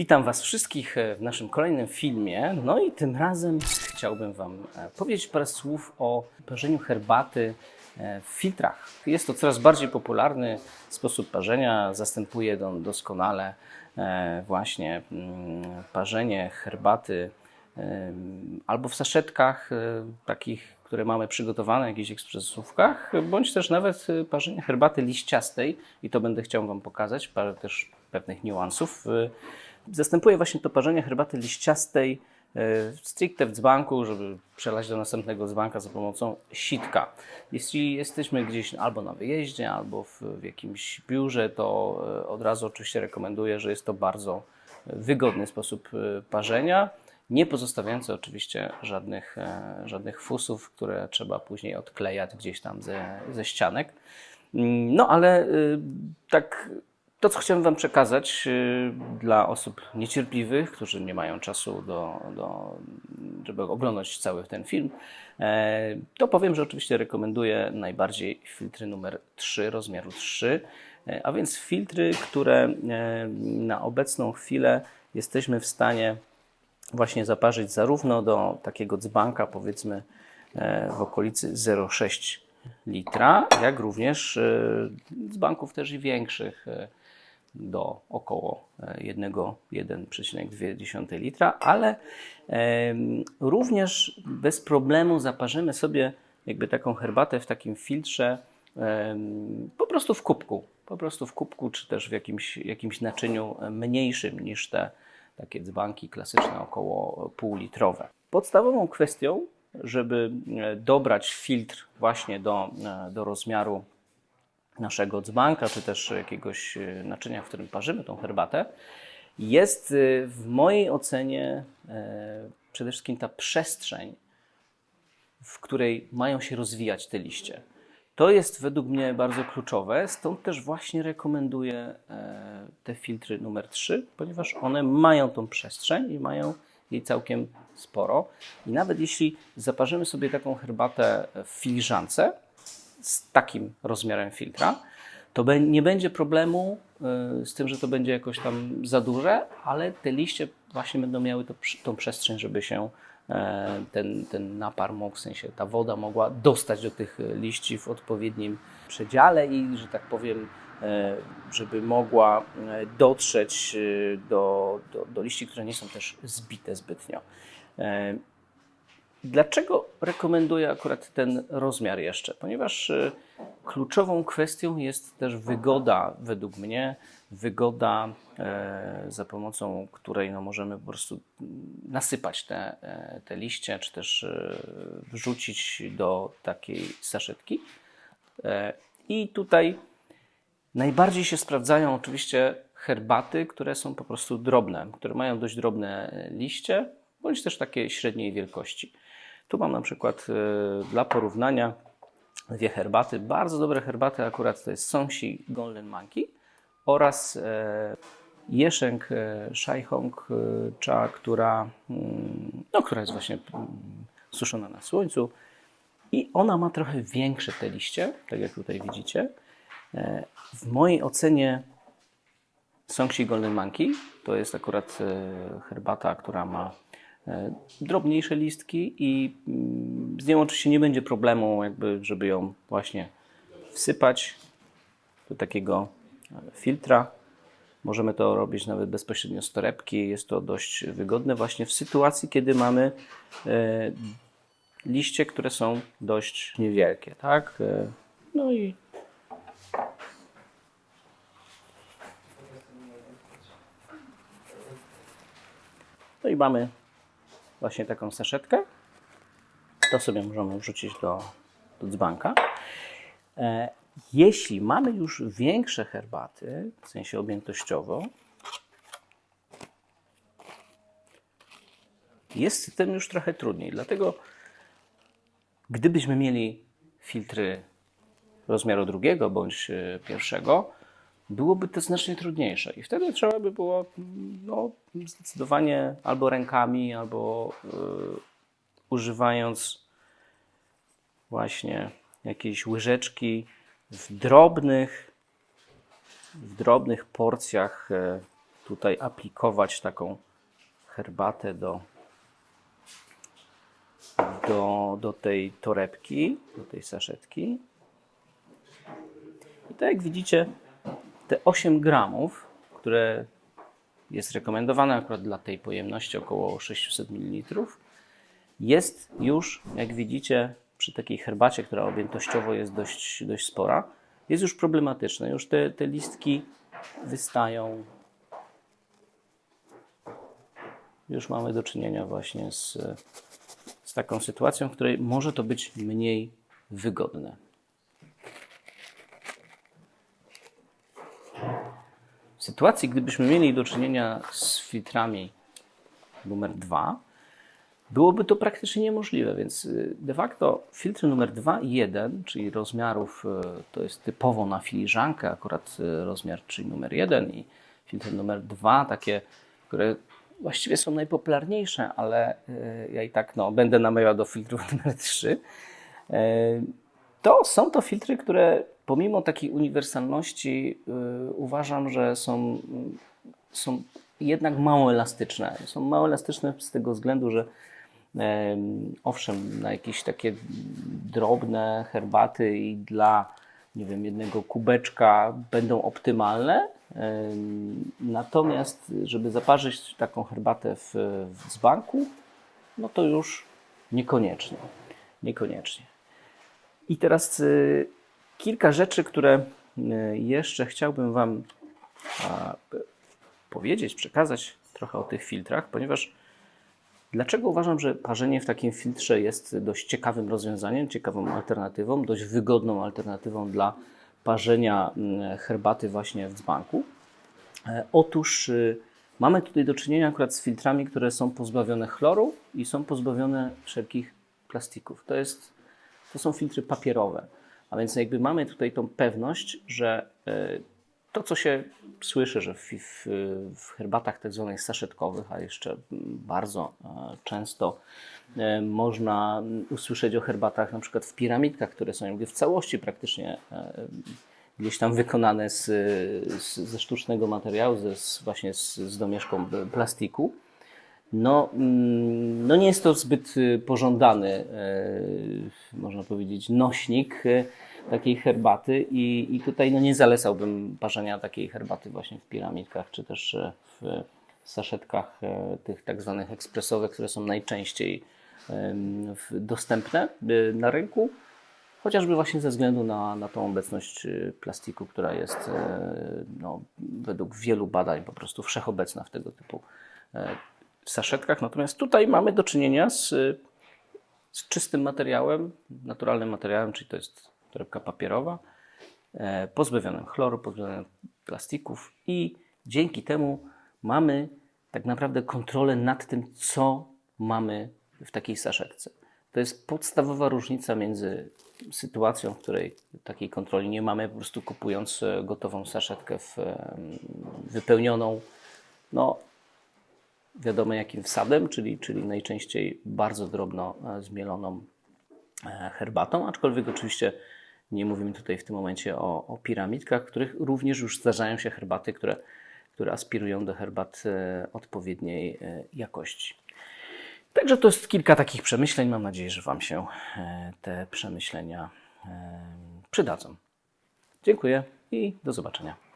Witam Was wszystkich e, w naszym kolejnym filmie. No i tym razem chciałbym Wam e, powiedzieć parę słów o parzeniu herbaty e, w filtrach. Jest to coraz bardziej popularny sposób parzenia, zastępuje do, doskonale właśnie mm, parzenie herbaty albo w saszetkach takich, które mamy przygotowane w jakichś ekspresówkach, bądź też nawet parzenie herbaty liściastej i to będę chciał Wam pokazać, parę też pewnych niuansów. Zastępuje właśnie to parzenie herbaty liściastej e, stricte w dzbanku, żeby przelać do następnego dzbanka za pomocą sitka. Jeśli jesteśmy gdzieś albo na wyjeździe, albo w, w jakimś biurze, to e, od razu oczywiście rekomenduję, że jest to bardzo wygodny sposób e, parzenia, nie pozostawiający oczywiście żadnych, żadnych fusów, które trzeba później odklejać gdzieś tam ze, ze ścianek. Mm, No ale tak to, co chciałem Wam przekazać y, dla osób niecierpliwych, którzy nie mają czasu, do, do, żeby oglądać cały ten film, e, to powiem, że oczywiście rekomenduję najbardziej filtry numer 3, rozmiaru 3, e, a więc filtry, które e, na obecną chwilę jesteśmy w stanie właśnie zaparzyć zarówno do takiego dzbanka, powiedzmy w okolicy 0,6 litra, jak również dzbanków też i większych do około e, 1 1,2 litra, ale również bez problemu zaparzymy sobie jakby taką herbatę w takim filtrze po prostu w kubku, po prostu w kubku, czy też w jakimś, jakimś naczyniu mniejszym niż te takie dzbanki klasyczne około półlitrowe. Podstawową kwestią, żeby e, dobrać filtr właśnie do, e, do rozmiaru naszego dzbanka, czy też jakiegoś e, naczynia, w którym parzymy tą herbatę, jest e, w mojej ocenie e, przede wszystkim ta przestrzeń, w której mają się rozwijać te liście. To jest według mnie bardzo kluczowe, stąd też właśnie rekomenduję te filtry numer 3, ponieważ one mają tą przestrzeń i mają jej całkiem sporo. I nawet jeśli zaparzymy sobie taką herbatę w filiżance z takim rozmiarem filtra, to nie będzie problemu y, z tym, że to będzie jakoś tam za duże, ale te liście właśnie będą miały to, tą przestrzeń, żeby się e, ten, ten napar mógł, w sensie ta woda mogła dostać do tych liści w odpowiednim przedziale i, że tak powiem, e, żeby mogła e, dotrzeć e, do, do, do liści, które nie są też zbite zbytnio. Dlaczego rekomenduję akurat ten rozmiar jeszcze? Ponieważ y, kluczową kwestią jest też wygoda, według mnie, wygoda, e, za pomocą której no, możemy po prostu nasypać te, e, te liście, czy też e, wrzucić do takiej saszetki. I tutaj Najbardziej się sprawdzają oczywiście herbaty, które są po prostu drobne, które mają dość drobne liście, bądź też takie średniej wielkości. Tu mam na przykład e, dla porównania dwie herbaty, bardzo dobre herbaty, akurat to jest Songsi Golden Monkey oraz e, Jeszęk e, Shaihong e, Cha, która, mm, no, która jest właśnie mm, suszona na słońcu. I ona ma trochę większe te liście, tak jak tutaj widzicie. W mojej ocenie Songsi Golden Monkey to jest akurat herbata, która ma drobniejsze listki i mm, z nią oczywiście nie będzie problemu, jakby, żeby ją właśnie wsypać do takiego e, filtra. Możemy to robić nawet bezpośrednio z torebki. Jest to dość wygodne właśnie w sytuacji, kiedy mamy e, liście, które są dość niewielkie, tak? E, No i No i mamy właśnie taką saszetkę. To sobie możemy wrzucić do, do dzbanka. E, jeśli mamy już większe herbaty, w sensie objętościowo, jest z tym już trochę trudniej. Dlatego, gdybyśmy mieli filtry rozmiaru drugiego bądź e, pierwszego, byłoby to znacznie trudniejsze. I wtedy trzeba by było no, zdecydowanie albo rękami, albo y, używając właśnie jakiejś łyżeczki w drobnych, w drobnych porcjach e, tutaj aplikować taką herbatę do, do, do tej torebki, do tej saszetki. I tak jak widzicie, te 8 gramów, które jest rekomendowane akurat dla tej pojemności około 600 ml, jest już, jak widzicie, przy takiej herbacie, która objętościowo jest dość, dość spora, jest już problematyczne. Już te, te listki wystają. Już mamy do czynienia właśnie z, z taką sytuacją, w której może to być mniej wygodne. Sytuacji, gdybyśmy mieli do czynienia z filtrami numer 2, byłoby to praktycznie niemożliwe, więc y, de facto filtry numer 2 i 1, czyli rozmiarów, y, to jest typowo na filiżankę, akurat y, rozmiar, czyli numer 1 i filtry numer 2, takie, które właściwie są najpopularniejsze, ale ja i tak no, będę namawiał do filtrów numer 3. Y, To są to filtry, które pomimo takiej uniwersalności y, uważam, że są, są jednak mało elastyczne. Są mało elastyczne z tego względu, że em, owszem, na jakieś takie drobne herbaty i dla nie wiem, jednego kubeczka będą optymalne. Natomiast, żeby zaparzyć taką herbatę w, w dzbanku, no to już niekoniecznie. Niekoniecznie. I teraz y, kilka rzeczy, które y, jeszcze chciałbym Wam powiedzieć, przekazać trochę o tych filtrach, ponieważ dlaczego uważam, że parzenie w takim filtrze jest dość ciekawym rozwiązaniem, ciekawą alternatywą, dość wygodną alternatywą dla parzenia mm, herbaty właśnie w dzbanku? E, Otóż y, mamy tutaj do czynienia akurat z filtrami, które są pozbawione chloru i są pozbawione wszelkich plastików. To, jest, to są filtry papierowe. A więc jakby mamy tutaj tą pewność, że e, to, co się słyszy, że w, w, w herbatach tak zwanych saszetkowych, a jeszcze bardzo e, często e, można usłyszeć o herbatach na przykład w piramidkach, które są jakby w całości praktycznie gdzieś tam wykonane z, z, ze sztucznego materiału, ze, z, właśnie z, z domieszką plastiku. No, mm, no nie jest to zbyt y, pożądany, e, można powiedzieć, nośnik e, takiej herbaty i, i tutaj no nie zalecałbym parzenia takiej herbaty właśnie w piramidkach, czy też e, w saszetkach tych tak zwanych ekspresowych, które są najczęściej dostępne na rynku. Chociażby właśnie ze względu na, na tą obecność plastiku, która jest no, według wielu badań po prostu wszechobecna w tego typu e, saszetkach. Natomiast tutaj mamy do czynienia z, z czystym materiałem, naturalnym materiałem, czyli to jest torebka papierowa, e, pozbawionym chloru, pozbawionym plastików i dzięki temu mamy tak naprawdę kontrolę nad tym, co mamy w takiej saszetce. To jest podstawowa różnica między sytuacją, w której takiej kontroli nie mamy, po prostu kupując e, gotową saszetkę w, wypełnioną, no wiadomo jakim wsadem, czyli, czyli najczęściej bardzo drobno e, zmieloną e, herbatą, aczkolwiek oczywiście nie mówimy tutaj w tym momencie o, o piramidkach, których również już zdarzają się herbaty, które, które aspirują do herbat e, odpowiedniej jakości. Także to jest kilka takich przemyśleń. Mam nadzieję, że Wam się te przemyślenia przydadzą. Dziękuję i do zobaczenia.